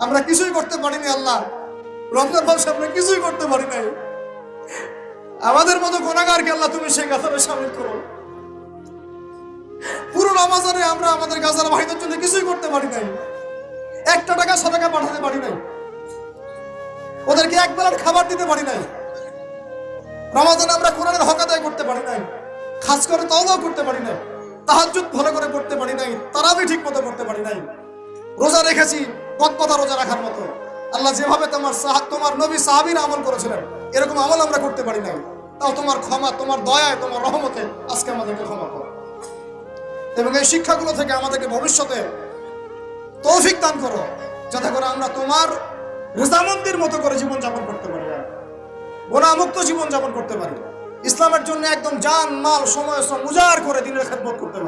আমরা কিছুই করতে পারিনি, আল্লাহ। রমজান মাসে আমরা কিছুই করতে পারি নাই। আমাদের মতো গোনাগারকে আল্লাহ তুমি সেই গাছারে সামিল করো। পুরো রমাজানে আমরা আমাদের গাজার ভাইদের জন্য কিছুই করতে পারি নাই। একটা টাকা সদাকা পাঠাতে পারি নাই। ওদেরকে এক বেলার খাবার দিতে পারি নাই। রমাজানে আমরা কোরআনের হক আদায় করতে পারি নাই। খাস করে তওবাও করতে পারি নাই। তাহাজ্জুদ ভালো করে পড়তে পারি নাই। তারাবি ঠিক মতো করতে পারি নাই। রোজা রেখেছি। কত কথা রোজা রাখার মতো। আল্লাহ যেভাবে তোমার তোমার নবী সাহাবীর আমল করেছিলেন, এরকম আমল আমরা করতে পারি নাই। তাও তোমার ক্ষমা, তোমার দয়ায়, তোমার রহমতে আজকে আমাদেরকে ক্ষমা করো। এবং এই শিক্ষাগুলো থেকে আমাদেরকে ভবিষ্যতে তৌফিক দান করো, যাতে করে আমরা তোমার রেজামন্দির মতো করে জীবন যাপন করতে পারি গোনামুক্ত জীবন যাপন করতে পারি। ইসলামের জন্য একদম জান, মাল, সময়, শ্রম উজাড় করে দিনের খেদমত করতে পারি।